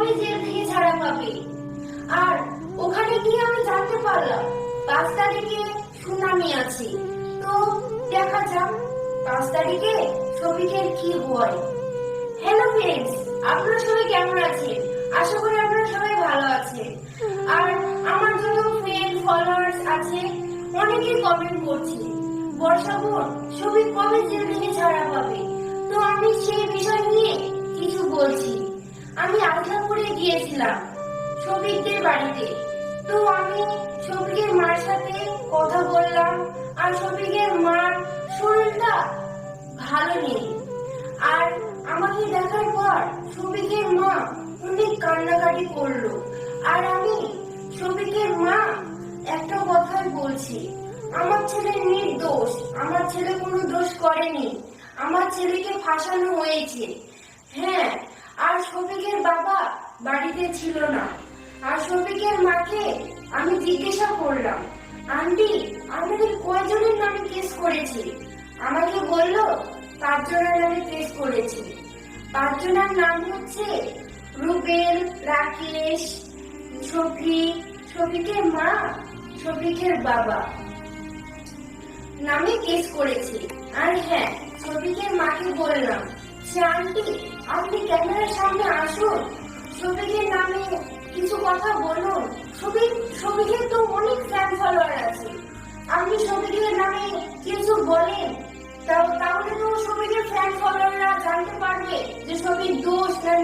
কবে জেল থেকে ছাড়া পাবে। আর ওখানে গিয়ে আমি জানতে পারলাম পাঁচ তারিখে সুনামি আছে। তো দেখা যাক পাঁচ তারিখে শফিকের কি হয়। হ্যালো ফ্রেন্ডস আপনারা সবাই কেমন আছেন? আশা করি আপনারা সবাই ভালো আছেন। আর আমার যত ফ্রেন্ড ফলোয়ার্স আছে, অনেকেই কমেন্ট করছে বর্ষা বোন ছবি কবে জেল থেকে ছাড়া পাবে? তো আমি সেই বিষয় নিয়ে কিছু বলছি। আমি আজলাপুরে গিয়েছিলাম শফিকদের বাড়িতে। তো আমি শফিকের মার সাথে কথা বললাম আর শফিকের মার শরীরটা ভালো নেই। আর আমাকে দেখার পর শফিকের মা অনেক কান্নাকাটি করল। আর আমি শফিকের মা একটা কথাই বলছি, আমার ছেলে নির্দোষ, আমার ছেলে কোনো দোষ করেনি, আমার ছেলেকে ফাঁসানো হয়েছে। হ্যাঁ আর শফিকের বাবা বাড়িতে ছিল না। আর শফিকের মাকে আমি জিজ্ঞাসা করলাম, আন্টি, আপনাদের কয়জনের নামে কেস করেছি? আমাকে বলল, পাঁচজনের নামে কেস করেছি। পাঁচজনের নাম হচ্ছে রুবেল, রাকেশ শফিক শফিকের মা, শফিকের বাবা। নামে কেস করেছি। আর হ্যাঁ শফিকের মাকে বললাম সে আন্টি আপনি ক্যামেরার সামনে আসুন। শফিকের নামে কিছু কথা বলুন। শফিক শফিকের তো অনেক ফ্যান ফলোয়ার আছে। আপনি শফিকের নামে কিছু বলেন। তাও, তাহলে তো শফিকের ফ্যান ফলোয়াররা জানতে পারবে যে শফিক দোষ না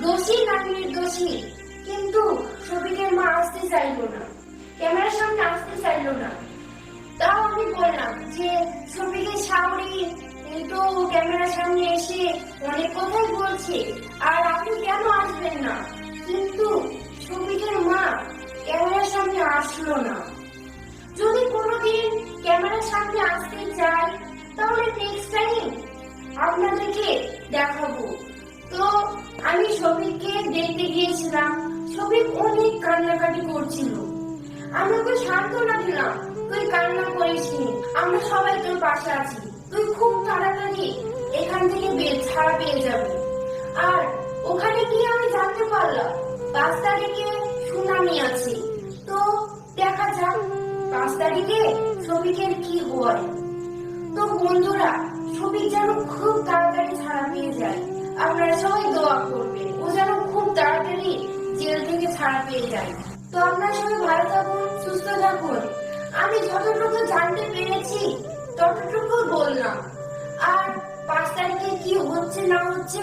দোষী না নির্দোষী। কিন্তু শফিকের মা আসতে চাইলো না। ক্যামেরার সামনে আসতে চাইলো না। তাও আমি বললাম যে শফিকের শাওরি তো ক্যামেরার সামনে এসে অনেক কথাই বলছে, আর আপনি কেন আসবেন না? কিন্তু শফিকের মা ক্যামেরার সামনে আসলো না। যদি কোনোদিন ক্যামেরার সামনে আসতে চাই, তাহলে নেক্সট টাইম আপনাদেরকে দেখাবো। তো আমি শফিককে দেখতে গিয়েছিলাম। শফিক অনেক কান্নাকাটি করছিল। আমি ওকে সান্ত্বনা দিলাম, তুই কান্না করিস আমরা সবাই তোর পাশে আছি। তুই খুব ছাড়া পেয়ে যাবি। আর ওখানে গিয়ে আমি জানতে পারলাম পাঁচ তারিখে সুনামি আছে। তো দেখা যাক পাঁচ তারিখে শফিকের কি হয়। তো বন্ধুরা শফিক যেন খুব তাড়াতাড়ি ছাড়া পেয়ে যায়। আপনারা সবাই দোয়া করবেন, ও যেন খুব তাড়াতাড়ি জেল থেকে ছাড়া পেয়ে যায়। তো আপনারা সবাই ভালো থাকুন, সুস্থ থাকুন। আমি যতটুকু জানতে পেরেছি কি হচ্ছে না হচ্ছে